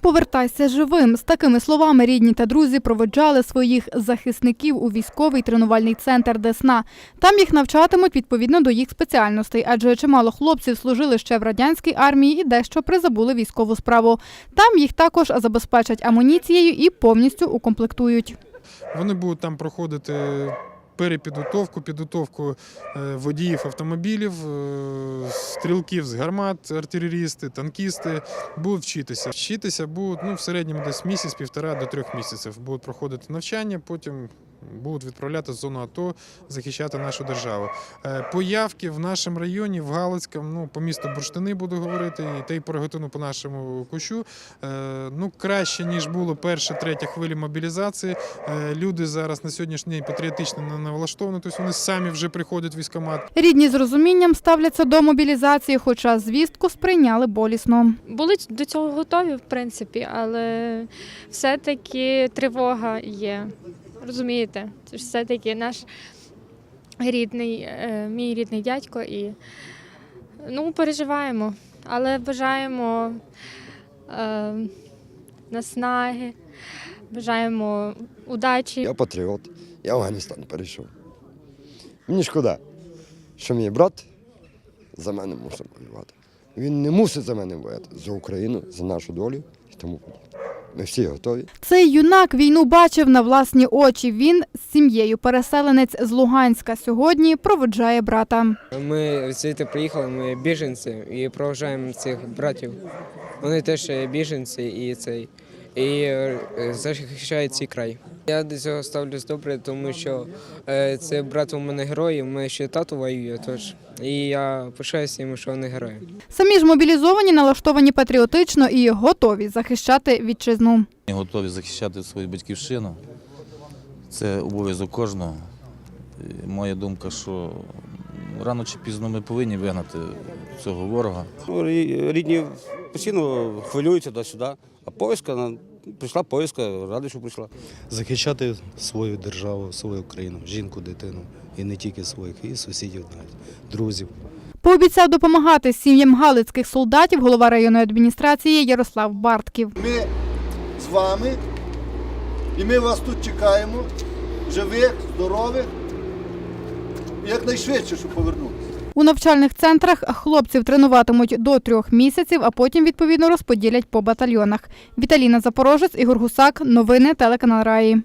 Повертайся живим. З такими словами рідні та друзі проведжали своїх захисників у військовий тренувальний центр Десна. Там їх навчатимуть відповідно до їх спеціальностей, адже чимало хлопців служили ще в радянській армії і дещо призабули військову справу. Там їх також забезпечать амуніцією і повністю укомплектують. Вони будуть там проходити перепідготовку, підготовку е, водіїв автомобілів, е, стрілків з гармат, артилерісти, танкісти будуть вчитися. Вчитися будуть ну, в середньому десь місяць, півтора до трьох місяців. Будуть проходити навчання, потім будуть відправляти в зону АТО захищати нашу державу. Е, Появки в нашому районі, в Галицькому, ну, по місту Бурштини буду говорити, і та й Переготину по нашому кущу. Е, Ну, краще, ніж було перша, третя хвиля мобілізації. Е, Люди зараз на сьогоднішній день патріотично не налаштовані, тобто вони самі вже приходять в військкомат. Рідні з розумінням ставляться до мобілізації, хоча звістку сприйняли болісно. Були до цього готові, в принципі, але все-таки тривога є. Розумієте, це ж все-таки наш рідний, е, мій рідний дядько, і ну, переживаємо, але бажаємо е, наснаги, бажаємо удачі. Я патріот, я Афганістан перейшов. Мені шкода, що мій брат за мене мусив воювати. Він не мусить за мене воювати, за Україну, за нашу долю і тому подібне. Ми всі готові. Цей юнак війну бачив на власні очі. Він з сім'єю переселенець з Луганська. Сьогодні проводжає брата. Ми звідти приїхали, ми біженці і проважаємо цих братів. Вони теж біженці і цей і е, захищають цей край. Я до цього ставлюсь добре, тому що е, це брат у мене герой, у мене ще тато воює, тож і я пишаюся йому, що вони герої. Самі ж мобілізовані, налаштовані патріотично і готові захищати вітчизну. Готові захищати свою батьківщину. Це обов'язок кожного. Моя думка, що рано чи пізно ми повинні вигнати цього ворога. Ну, Рідні постійно хвилюються туди-сюди. А поїздка, прийшла поїздка, радий, що прийшла. захищати свою державу, свою країну, жінку, дитину. І не тільки своїх, і сусідів, навіть друзів. Пообіцяв допомагати сім'ям галицьких солдатів голова районної адміністрації Ярослав Бартків. Ми з вами і ми вас тут чекаємо, живих, здорових, якнайшвидше, щоб повернутися. У навчальних центрах хлопців тренуватимуть до трьох місяців, а потім відповідно розподілять по батальйонах. Віталіна Запорожець, Ігор Гусак. Новини телеканал Раї.